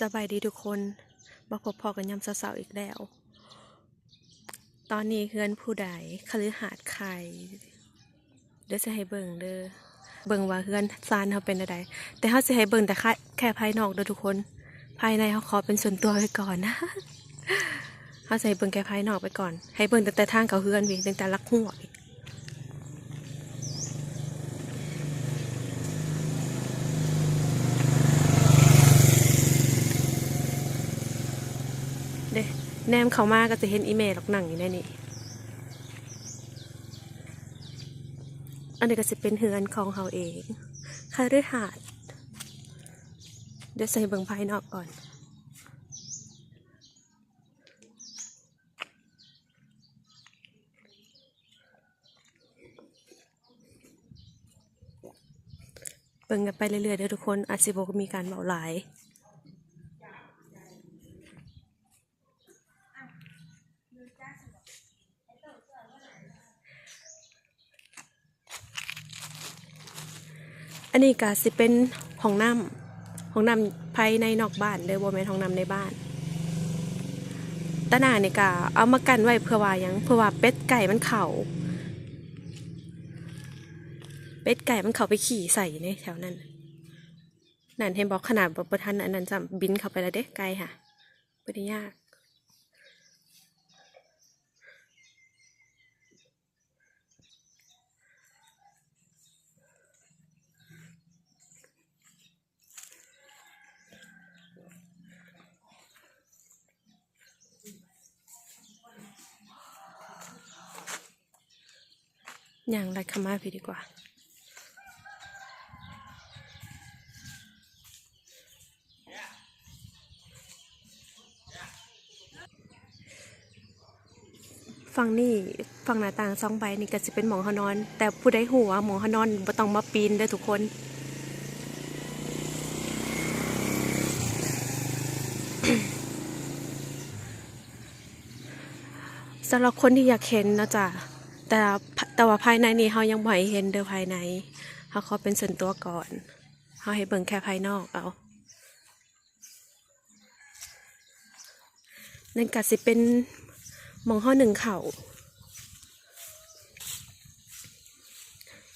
สบายดีทุกคนมาพบพอกันยำสาวๆอีกแล้ว ตอนนี้เฮือนผู้ใดคฤหาสน์ใครเดี๋ยวจะให้เบิ่งเด้อ เบิ่งว่าเฮือนซานเขาเป็นอะไรแต่เขาจะให้เบิ่งแต่แค่ภายนอกเด้อทุกคน ภายในเขาขอเป็นส่วนตัวไว้ก่อนนะเขาจะให้เบิ่งแค่ภายนอกไปก่อน ให้เบิ่งแต่ทางเขาเฮือนวิ่งแต่ลักหัววิเด้ แนมเขามาก็จะเห็นอีเมลหลอกหนังอยู่ในนี้อันนี้ก็จะเป็นเฮือนของเขาเองคาฤหาสน์เดี๋ยวใส่เบิงภายนอกก่อน เบิ่งกันไปเรื่อยๆเด้อทุกคนอาจสิบกมีการเบาหลาย อันนี้ก็สิเป็นห้องน้ำห้องน้ำภายในนอกบ้านเด้อบ่แม่นห้องน้ำในบ้านตะหนาเนี่ยก็เอามากันไว้เพื่อว่ายังเพื่อว่าเป็ดไก่มันเข่าเป็ดไก่มันเข้าไปขี่ใส่ในแถวนั้นนั่นเห็นบอกขนาดบ่บ่ทันอันนั้นจำบินเข้าไปแล้วเด้ไก่ค่ะบ่ได้ยาก อย่างไรคามาพี่ดีกว่า ฝั่งนี่ฝั่งหน้าต่างสองใบนี่ก็จะเป็นหมองเขานอน แต่ผู้ใดหัวหมองเขานอนบ่ต้องมาปีนเด้อทุกคนสำหรับคนที่อยากเห็นนะจ้ะแต่ แต่ว่าภายในนี่เขายังบ่เห็นเด้อภายในเขาขอเป็นส่วนตัวก่อนเขาให้เบิ่งแค่ภายนอกเอานั่นก็สิเป็นมองห้อหนึ่งเข่า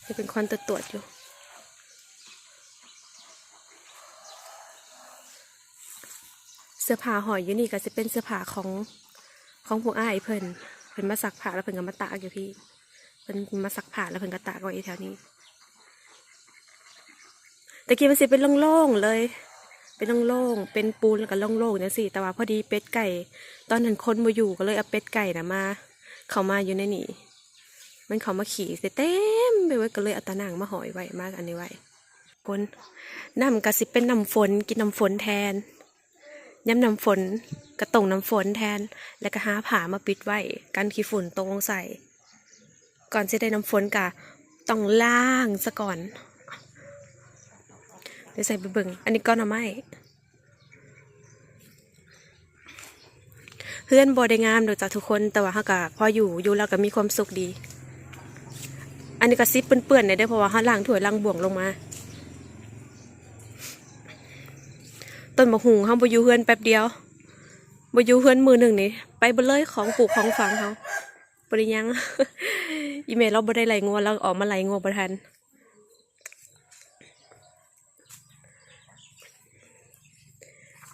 จะเป็นควันตรวจตรวจอยู่เสื้อผ้าห่อยอยู่นี่ก็จะเป็นเสื้อผ้าของของพวกอ้ายเพิ่นเพิ่นมาซักผ้าแล้วเพิ่นก็มาตากอยู่พี่ เพิ่นมาซักผ้าแล้วเพิ่นก็ตากไว้แถวนี้แต่กี้มันสิเป็นโล่งๆเลย เป็นโล่งๆเป็นปูนแล้วก็โล่งๆจังซี่แต่ว่าพอดีเป็ดไก่ ตอนนั้นคนบ่อยู่ก็เลยเอาเป็ดไก่นะมา เขามาอยู่ในนี่มันเขามาขี่เต็มไปไว้ก็เลยเอาตะนางมาหอยไว้มากอันนี้ไว้คนน้ำก็สิเป็นน้ำฝนกินน้ำฝนแทนย้ำน้ำฝนกระตงน้ำฝนแทน แล้วก็หาผ้ามาปิดไว้กันขี้ฝุ่นตรงใส่ ก่อนจะได้น้ำฝนกะต้องล้างซะก่อนเดี๋ยวใส่ไปเบิ่งอันนี้ก้อนหน่อไม้เพื่อนบอได้งามดอกจากทุกคนแต่ว่าเขากะพออยู่อยู่แล้วก็มีความสุขดี อันนี้ก็ซิปเปื้อนๆเนี่ยได้เพราะว่าเขาล้างถ้วยล้างบ่วงลงมา ต้นมะฮุงเขาบอยู่เฮือนแป๊บเดียวบอยู่เฮือนมือหนึ่งนี่ไปเบเลยของปลูกของฝังเขาบริยัง อีเมลเราบ่ได้ไหลงัวเราออกมาไหลงัวบ่ทัน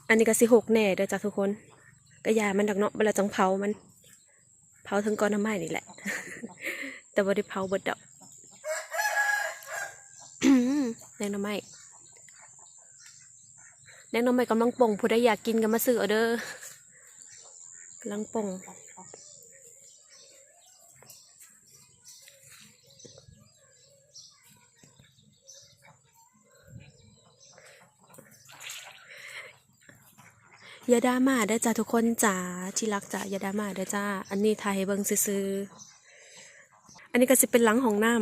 อันนี้ก็สิหกแน่เด้อจ้ะทุกคนก็ยามันดักเนาะเวลาจังเผามันเผาทั้งก้อนน้ำไม้นี่แหละ แต่บ่ได้เผาเบิดดอกแรงน้ำไม้แนะนำใหม่กำลังป่งผู้ใดอยากกินก็มาซื้อเอาเด้อกำลังป่ง ยาดาม่าเด้อจ้าทุกคนจ๋าที่รักจ๋ายาดาม่าเด้อจ้า อันนี้ไทยเบิ่งซื้ออันนี้ก็สิเป็นหลังของน้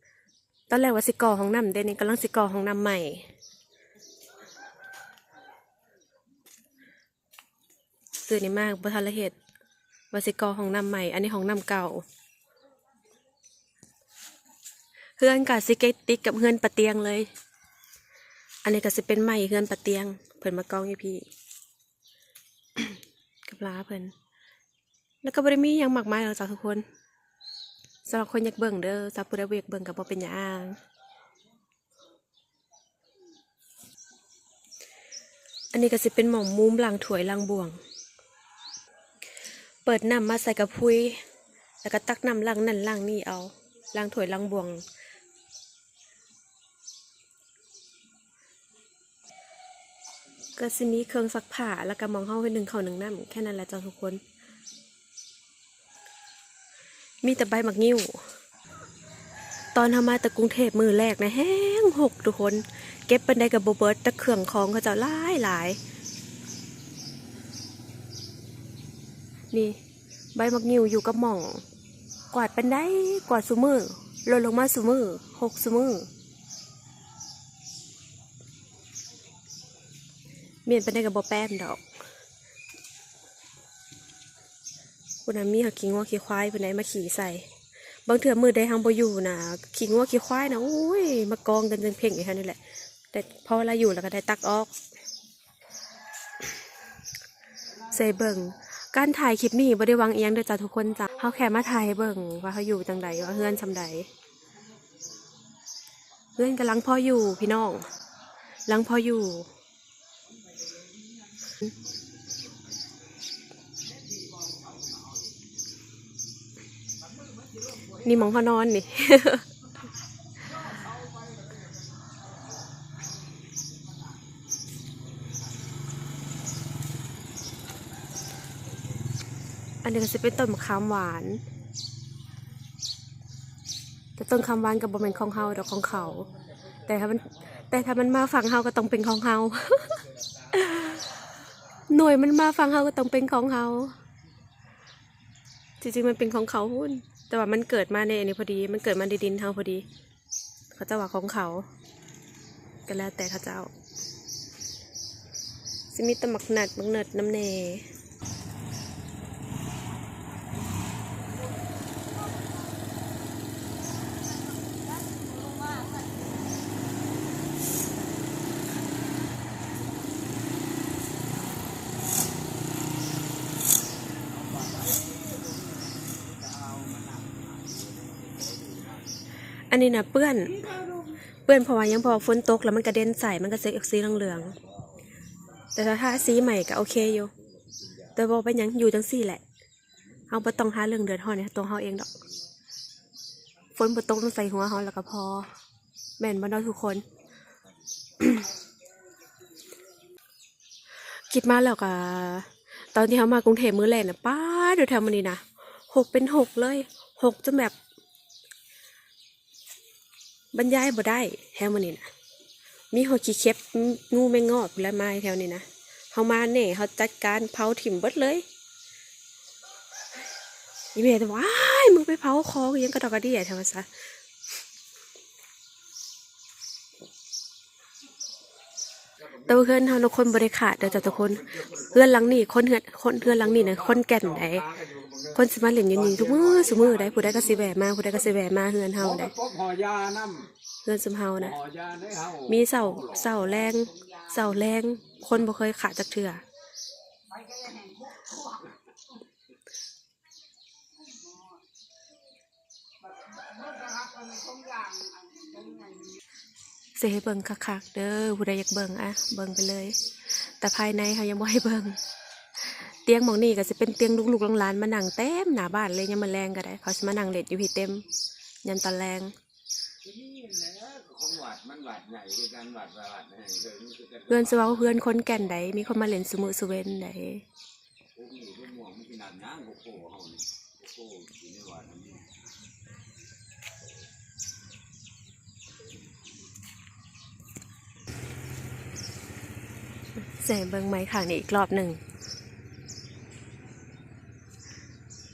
ำตอนแรกว่าสิก่อของน้ำเดี๋ยวนี้กำลังสิก่อของน้ำใหม่ซื้อนี่มากบทันละเหตุวาสิกอของน้ำใหม่ อันนี้ของน้ำเก่าเฮือนกับสิเกตติกกับเฮือนปะเตียงเลย อันนี้ก็สิเป็นใหม่เฮือนปะเตียง เพิ่นมากองอยู่พี่ำลาเพิ่นแล้วก็บ่ได้มียังมากมายหรอกจ้ะทุกคนสำหรับคนอยากเบิ่งเด้อถ้าผู้ใดบ่อยากเบิ่งก็บ่เป็นหยังอันนี้ก็สิเป็นหม่องมุมหลังถวยหลังบ่วง เปิดน้ำมาใส่กระพุ้ย แล้วก็ตักน้ำล้างนั่นล้างนี่เอาล้างถวยล้างบ่วง ก็สิมีเครื่องซักผ้าแล้วก็มองเข้าไปหนึ่งเข่าหนึ่งน้ำแค่นั้นแหละจ้าทุกคน มีแต่ใบหมักงิ้ว ตอนทำมาแต่กรุงเทพมือแรกนะแห้งหกทุกคน เก็บเป็นได้กับโบเบิร์ตต่เครื่องของเขาจะหลายหลาย นี่ใบมักงิวอยู่กับหม่อง กวาดเป็นได้กวาดสุมือลดลงมาสุมือหกสุมือ เมียนเป็นได้กับบอแป้มดอกคุณนามีเขาขี่งัวขี่ควายเป็นได้มาขี่ใส่ บางเถื่อมือได้ทางบอยู่นะขี่งัวขี่ควายนะโอ้ยมากองกันจนเพ่งอย่างนี้แหละ แต่พอเวลาอยู่แล้วก็ได้ตักออกใส่เบิ่งการถ่ายคลิปนี้บ่ได้วังเอียงเด้อจ้าทุกคนจ้ะเขาแค่มาถ่ายเบิ่งว่าเขาอยู่จังใดว่าเฮือนซำใดเฮือนกำลังพออยู่พี่น้องลังพออยู่ นี่มองเขานอนนี่อันนี้ก็จะเป็นต้นมะขามหวาน แต่ต้นคำหวานกับบะเม็นของเฮาดอกของเขา แต่ถ้ามันแต่ถ้ามันมาฝั่งเฮาก็ต้องเป็นของเฮา หน่วยมันมาฟังเขาก็ต้องเป็นของเขา จริงๆมันเป็นของเขาหุ้น แต่ว่ามันเกิดมาในอันนี้พอดี มันเกิดมาในดินเขาพอดี เขาจะว่าของเขา ก็แล้วแต่เขาเจ้าสิมีแตหมักหนัดหมักเนิดน้ำเน อันนี้นะเปื้อน เปื้อนเพราะว่ายังพอฝนตกแล้วมันกระเด็นใส่มันก็เซ็กสีเหลืองๆแต่ถ้าสีใหม่ก็โอเคอยู่ แต่บอกเป็นหยังอยู่จังสี่แหละเอาไปต้องหาเรื่องเดือดร้อนเนี่ยตัวเฮาเองดอกฝนบ่ตกต้องใส่หัวเฮาแล้วก็พอแม่นบ่เนาทุกคนคิดมาแล้วก็ตอนที่เขามากรุงเทพมื้อแรกน่ะป้าดเดี๋ยวแถวมันนี้นะหกเป็นหกเลยหกจนแบบ บรรยายบ่ได้แถวมันนี่นะมีหัวขี้เข็บงูแมงงอบและไม้แถวนี้นะเฮามาเนี่ยเขาจัดการเผาถิ่มเบิดเลยอีเมย์แต่ว้ายมึงไปเผาคอยังกระดอกกระเดี่ยแถวซะ แต่เพื่อนเฮาทุกคนบริขาดเด้อจ้ะทุกคนเพื่อนหลังนี่คนเฮือนคนเพื่อนหลังนี่นะคนแก่นไดคนสมาเล่นอยู่นี่ทุกมือสุมือได้ผู้ใดก็สิแหวมาผู้ใดก็สิแหวมาเฮือนเฮาเอาได้กระป๋องห่อยาน้เฮือนซุมเฮานะมีเสาเสาแรงเสาแรงคนบ่เคยขาดจากเถื่อเสให้เบิ่งคักๆเด้อผู้ใดอยากเบิ่งอะเบิ่งไปเลย แต่ภายในเขายังบ่ให้เบิ่งเตียงหมองนี่ก็สิเป็นเตียงลูกๆหลานๆมานั่งเต็มหน้าบ้านเลยยังมาแรงก็ได้ เขาสิมานั่งเล่นอยู่พี่เต็ม ยันตอนแรงนี่แหลงหวัดมันหวัดใหญ่คือการหวัดหวัดใหญ่เลยนี่คือกันเพื่อนสเว้าเพื่อนคนแก่นใดมีคนมาเล่นสุมือสเวนใด พวกนี้พวกม่วงมันขนาดน้ำโกโก้เฮานี่โกโก้อยู่ ในหวัดนี่เสียเบิงไม้ข้างนี้อีกรอบหนึ่ง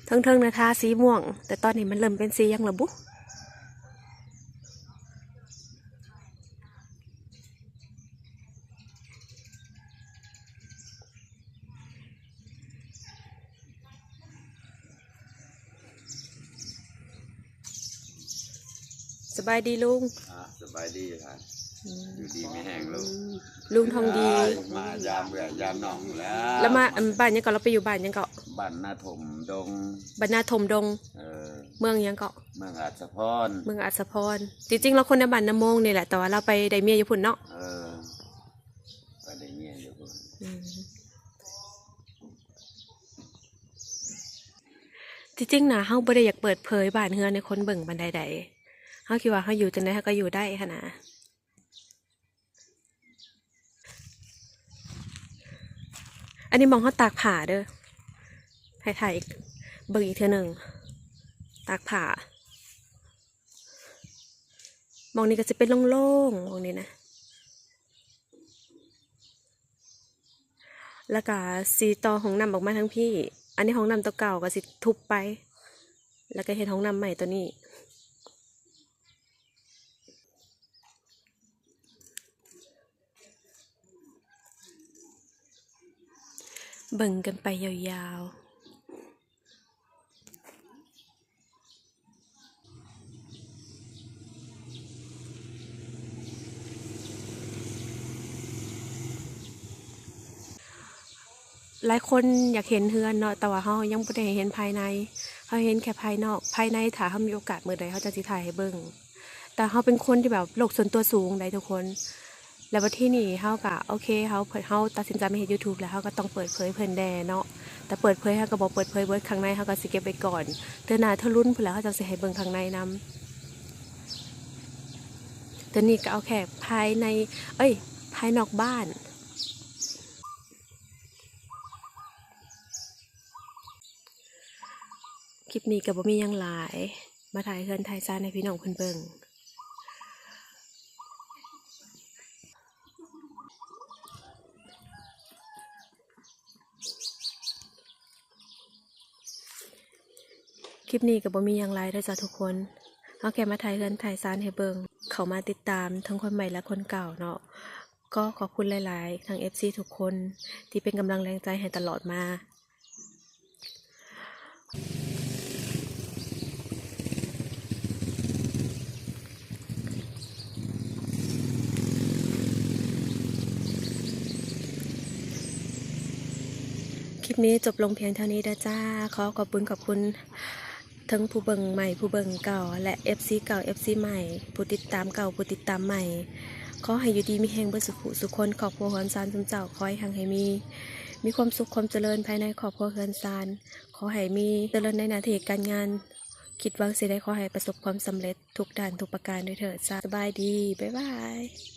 เทิงๆนะทาสีม่วง แต่ตอนนี้มันเริ่มเป็นสียังระบุสบายดีลุงอะสบายดีท่าน อยู่ดีไม่แห้งลูกลุงทองดี มายามเบื่อยามหนองแล้วแล้วมาอันบ้านยังเก็เราไปอยู่บ้านยังเก็บ้านนาถมดงบ้านนาทมดง เออเมืองยังเก็เมืองอัศพรเมืองอัศพรจริงๆเราคนในบ้านน้ำมงนี่แหละแต่ว่าเราไปได้เมียอยู่พุ่นเนาะเออก็ได้เงี้ยอยู่พุ่นอืมจริงๆนะเฮาบ่ได้อยากเปิดเผยบ้านเฮือนในคนเบิ่งบันไดใดเฮาคิดว่าเฮาอยู่จังได๋เฮาก็อยู่ได้ค่ะนะ อันนี้มองเฮาตากผ้าเด้อให้ถ่ายอีกเบิ่งอีกเทื่อหนึงตากผ้ามองนี้ก็จะเป็นโล่งๆมองนี้นะ แล้วก็สีต่อห้องนำออกมาทั้งพี่ อันนี้ห้องนำตัวเก่าก็สิทุบไป แล้วก็เห็นห้องนำใหม่ตัวนี้ เบิ่งกันไปยาวๆหลายคนอยากเห็นเฮือนเนาะแต่ว่าเฮายังบ่ได้เห็นภายในเฮาเห็นแค่ภายนอก ภายในถ้าเฮามีโอกาสมื้อใดเฮาจะสิถ่ายให้เบิ่งแต่เฮาเป็นคนที่แบบโลกส่วนตัวสูงได้ทุกคน แล้วว่าที่นี่เฮาก็โอเคเฮาเปิดเฮาตัดสินใจไมาเฮ็ด YouTube แล้วเฮาก็ต้องเปิดเผยเพิ่นแด่เนาะแต่เปิดเผยเฮาก็บ่เปิดเผยเบิร์ดข้างในเฮาก็สิเก็บไว้ก่อนเทื่อหนาเทื่อรุ่นพุ่นแล้วเฮาจังสิให้เบิ่งข้างในนํตัวนี้ก็เอาแค่ภายใน เอ้ย ภายนอกบ้านคลิปนี้ก็บ่มียังหลาย มาถ่ายเฮือนถ่ายซ่านให้พี่น้องเพิ่นเบิ่ง ลิปนี้ก็บ่มีหยังหลายเด้อจ้ะทุกคนเอาแค่มาถ่ายเฮือนถ่ายซานให้เบิงเขามาติดตามทั้งคนใหม่และคนเก่าเนาะก็ขอบคุณหลาย ๆทั้ง FC ทุกคนที่เป็นกำลังแรงใจให้ตลอดมาคลิปนี้จบลงเพียงเท่านี้นะจ้า ขอขอบคุณขอบคุณ ทั้งผู้เบิ่งใหม่ผู้เบิ่งเก่า และ FC เก่า FC ใหม่ ผู้ติดตามเก่าผู้ติดตามใหม่ ขอให้อยู่ดีมีแห่งเบิดสุขสุขคนขอบครัวเฮือนซานซุมเจ้าขอให้หังให้มี มีความสุขความเจริญภายในครอบครัวเฮือนซานขอให้มีเจริญในหน้าที่การงาน คิดหวังสิได้ขอให้ประสบความสำเร็จทุกด้านทุกประการด้วยเถิดจ้าสบายดีบ๊ายบาย